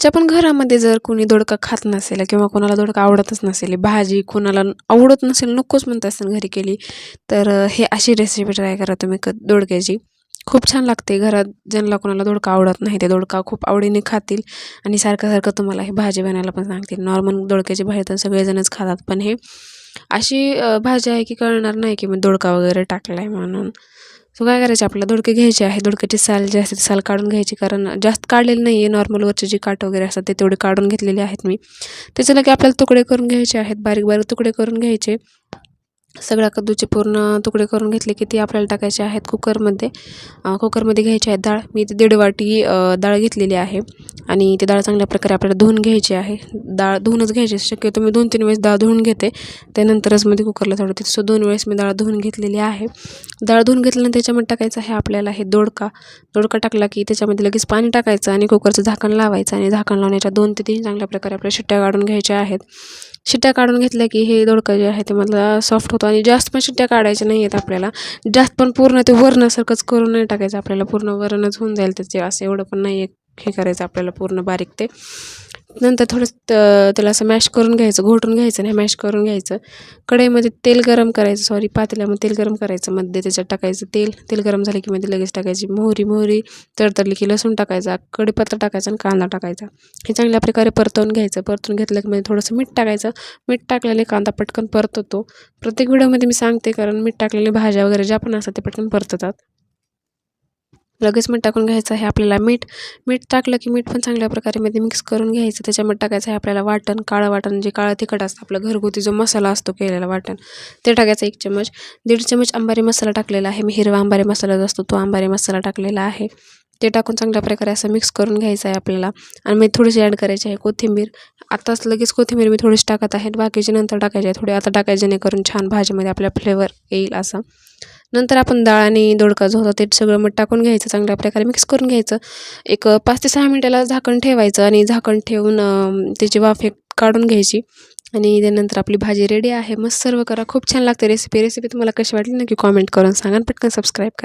तुमच्या पण घरामध्ये जर कोणी दोडका खात नसेल किंवा कोणाला दोडका आवडतच नसेल भाजी कोणाला आवडत नसेल नकोच म्हणत असेल घरी केली तर हे अशी रेसिपी ट्राय करा तुम्ही क दोडक्याची. खूप छान लागते घरात ज्यांना कोणाला दोडका आवडत नाही ते दोडका खूप आवडीने खातील आणि सारखं सारखं तुम्हाला हे भाजी बनायला पण सांगतील. नॉर्मल दोडक्याची भाजी तर सगळेजणच खातात पण हे अशी भाजी आहे की कळणार नाही की मी दोडका वगैरे टाकला आहे म्हणून. सो काय करायचे? आपल्याला दोडके घ्यायचे आहे. दोडक्याची साल जी असते ती साल काढून घ्यायची. कारण जास्त काढलेली नाही आहे नॉर्मलवरचे जे काट वगैरे असतात ते तेवढे काढून घेतलेले आहेत मी. त्याचे लगे आपल्याला तुकडे करून घ्यायचे आहेत. बारीक बारीक तुकडे करून घ्यायचे. सगळ्या कद्दूचे पूर्ण तुकडे करून घेतले की ते आपल्याला टाकायचे आहेत कुकरमध्ये. कुकरमध्ये घ्यायचे आहेत डाळ. मी इथे दीड वाटी डाळ घेतलेली आहे आणि ती डाळ चांगल्या प्रकारे आपल्याला धुवून घ्यायची आहे. डाळ धुवूनच घ्यायची शक्यतो मी दोन तीन वेळेस डाळ धुवून घेते. त्यानंतरच मध्ये कुकरला सोडते सो दोन वेळेस मी डाळ धुवून घेतलेली आहे. डाळ धुवून घेतल्यानंतर त्याच्यामध्ये टाकायचं आहे आपल्याला हे दोडका. दोडका टाकला की त्याच्यामध्ये लगेच पाणी टाकायचं आणि कुकरचं झाकण लावायचं आणि झाकण लावण्याच्या दोन ते तीन चांगल्या प्रकारे आपल्या शिट्ट्या काढून घ्यायच्या आहेत. शिट्ट्या काढून घेतल्या की हे दोडकं जे आहे ते मला सॉफ्ट होतो. आणि जास्त पण शिट्ट्या काढायच्या नाही आहेत आपल्याला. जास्त पण पूर्ण ते वरणासारखंच करून नाही टाकायचं आपल्याला. पूर्ण वरणच होऊन जाईल त्याचे. असं एवढं पण नाही हे करायचं आपल्याला पूर्ण बारीक ते. नंतर थोडं त्याला असं मॅश करून घ्यायचं घोटून घ्यायचं नाही मॅश करून घ्यायचं. कढईमध्ये तेल गरम करायचं सॉरी पातेल्यामध्ये तेल गरम करायचं मध्ये त्याच्यात टाकायचं तेल. तेल गरम झालं की मध्ये लगेच टाकायची मोहरी मोहरी तडतडली की लसूण टाकायचा कढीपत्ता टाकायचा आणि कांदा टाकायचा. हे चांगल्या प्रकारे परतवून घ्यायचं. परतून घेतलं की मध्ये थोडंसं मीठ टाकायचं. मीठ टाकल्याने कांदा पटकन परततो. प्रत्येक व्हिडिओमध्ये मी सांगते कारण मीठ टाकलेले भाज्या वगैरे ज्या पण असतात ते पटकन परततात. लगेच मीठ टाकून घ्यायचं आहे आपल्याला मीठ. मीठ टाकलं की मीठ पण चांगल्या प्रकारे मध्ये मिक्स करून घ्यायचं. त्याच्यामध्ये टाकायचं आहे आपल्याला वाटण काळं वाटण जे काळं तिखट असतं आपलं घरगुती जो मसाला असतो केलेला वाटण ते टाकायचं एक चमच दीड चमच आंबारी मसाला टाकलेला आहे. मी हिरवा आंबारी मसाला जो असतो तो आंबारी मसाला टाकलेला आहे. ते टाकून चांगल्या प्रकारे असं मिक्स करून घ्यायचं आहे आपल्याला. आणि मी थोडीशी ॲड करायची आहे कोथिंबीर. आताच लगेच कोथिंबीर मी थोडीशी टाकत आहे. बाकीचे नंतर टाकायचे आहे थोडी. आता टाकायचे जेणेकरून छान भाजीमध्ये आपल्या फ्लेवर येईल असं. नंतर आपण डाळ आणि दोडका जो होता ते सगळं मग टाकून घ्यायचं चांगल्या प्रकारे मिक्स करून घ्यायचं. एक पाच ते सहा मिनटाला झाकण ठेवायचं आणि झाकण ठेवून त्याची वाफ काढून घ्यायची. आणि त्यानंतर आपली भाजी रेडी आहे. मग सर्व करा. खूप छान लागते रेसिपी रेसिपी तुम्हाला कशी वाटली नक्की कॉमेंट करून सांगा पटकन सबस्क्राईब करा.